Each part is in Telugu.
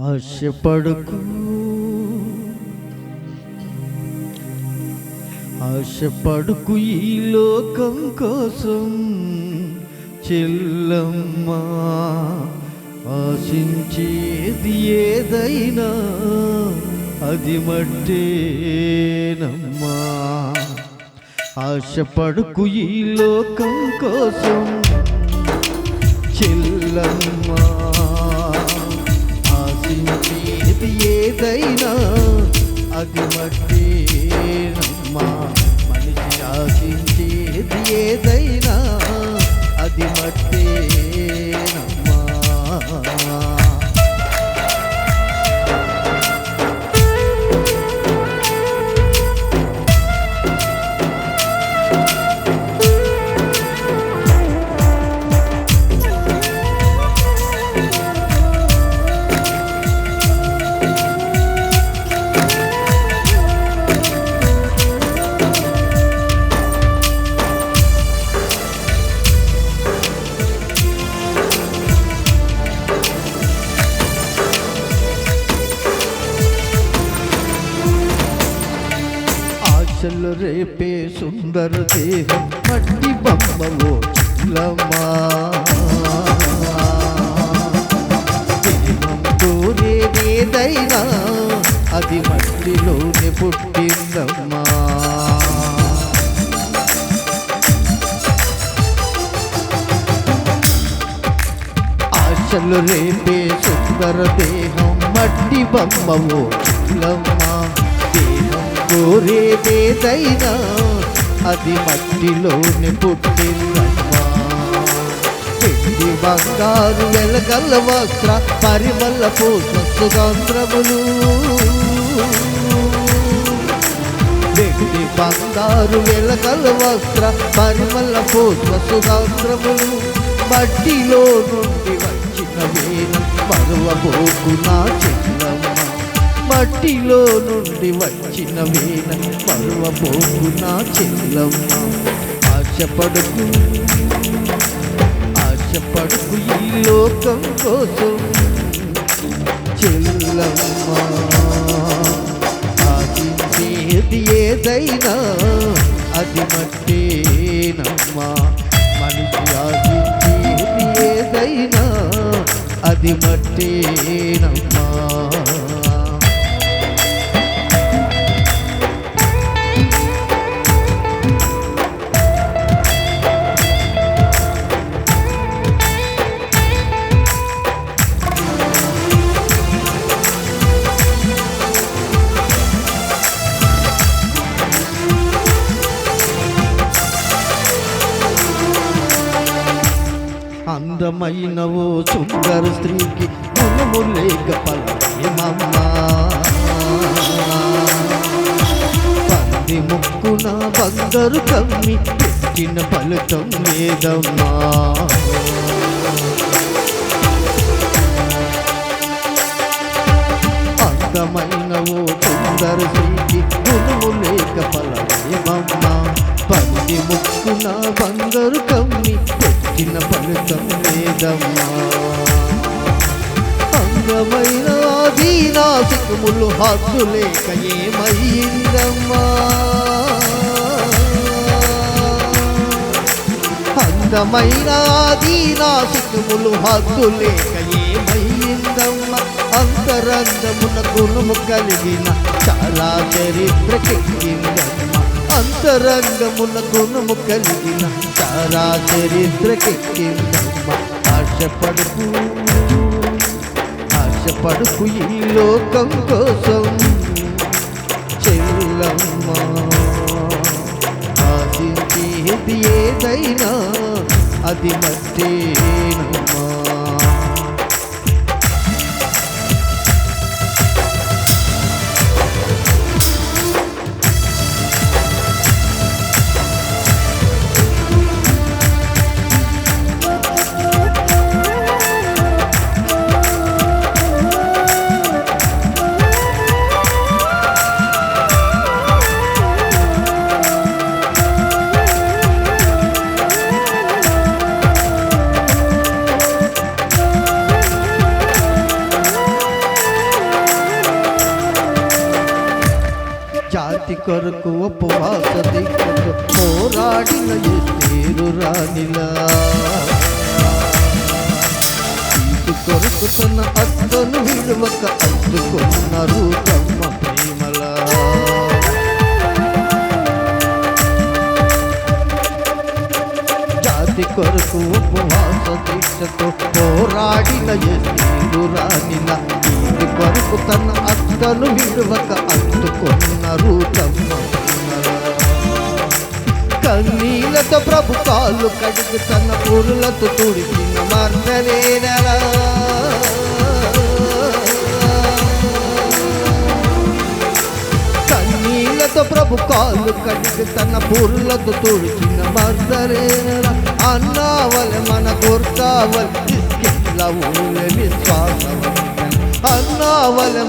ఆశపడుకు. ఆశపడుకు ఈ లోకం కోసం చెల్లమ్మ. ఆశించేది ఏదైనా అది మట్టేనమ్మా. ఆశపడుకు ఈ లోకం కోసం చెల్లమ్మా. ఆశించేది ఏదైనా అది మట్టేనమ్మా మనిషి ఆశలు రేపే సుందర దేహం మట్టి బొమ్మవో చిల్లమ్మా. కోరేదేదైనా అది మట్టిలోనే పుట్టిందమ్మా. ఆశలు రేపే సుందర దేహం మట్టి బొమ్మవో చిల్లమ్మా. కోరేదేదైనా అది మట్టిలోని పుట్టిందమ్మా. పిండి బంగారు వెలగల్ల వస్త్ర పరిమళ పూస సుగంధ్రములు వెండి బంగారు వెలగల్ల వస్త్ర పరిమళ పూస సుగంధ్రములు మట్టిలో నుండి వచ్చిన వేణ మరువబోకు నా చిన్నమ్మ మట్టిలో నుండి వచ్చిన వేణ మరువబోకు నా చెల్లమ్మ ఆశపడుకు ఆశపడుకు ఈ లోకం కోసం చెల్లమ్మ. ఆశించేది ఏదైనా అది మట్టేనమ్మా. మనిషి ఆశించేది ఏదైనా అది మట్టేనమ్మా. అందమైన ఓ సుందర స్త్రీకి గుణము లేక పలమమ్మా పంది ముక్కున బంగారు కమ్మి పెట్టిన ఫలితం లేదమ్మా అందమైన ఓ సుందర స్త్రీ పెట్టిన లేదమ్మా అందమైన దీనాశకములు హద్దు లేక ఏమయ్యిందమ్మా అందమైన దీనాశకములు హద్దు లేక ఏమయ్యిందమ్మ అంతరంగమున గుణము కలిగిన చాలా చరిత్ర కెక్కిందమ్మ. అంతరంగముల గుణము కలిగిన చాలా చరిత్రకెక్కిందమ్మా. ఆశపడుకు ఆశపడుకు ఈ లోకం కోసం. చెల్లమ్మ ఆశించేది ఏదైనా అది మట్టేనమ్మా కొరకు ఉపవాస దీక్షతో పోరాడిన తీరు రానిలా తీర్పు కొరకు తన అత్తను విలువక అద్దుకున్నారు తమ్మ ప్రేమలా. జాతి కొరకు ఉపవాస దీక్షతో పోరాడిన తీరు రానిలా తీర్పు కొరకు తన అత్తను విలువక కన్నీలతో ప్రభు కాళ్ళు కడుగు తన ఊరులతో తుడిచిన మర్దలేనలా కన్నీలతో ప్రభు కాళ్ళు కడుగు తన పూర్లతో తుడిచిన మర్దలేనలా అన్నావల మన గుర్తావల్ ఇస్కెట్ల ఊలే విశ్వాసవంతం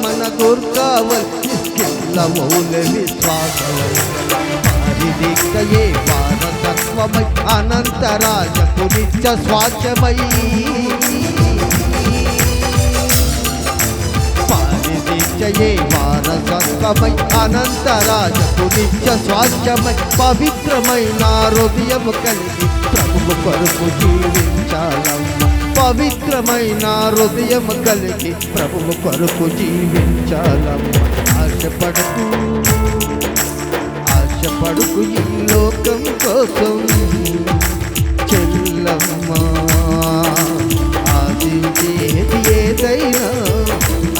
మన గుర్తావల్ ఇస్కెట్ల ఊలే విశ్వాసవంతం పరిదిక్కయే వారసత్వమై అనంతరాజపు నిత్య స్వాధ్యమై పారిదిక్కయే వారసత్వమై అనంతరాజపు నిత్య స్వాధ్యమై పవిత్రమైన హృదయము కలిగి ప్రభువు కొరకు జీవించాలమ్మ. పవిత్రమైన హృదయము కలిగి ప్రభువు కొరకు జీవించాలమ్మ. ఆశపడుతూ ఆశపడుకు ఈ లోకం కోసం. చెల్లమ్మా ఆశించేది ఏదైనా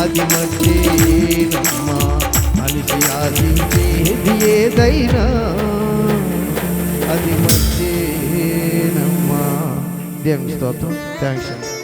అది మంచేనమ్మా మనిషి ఆశించేది ఏదైనా అది మంచేనమ్మా దేవుని స్తోత్రం. థ్యాంక్స్ అండి.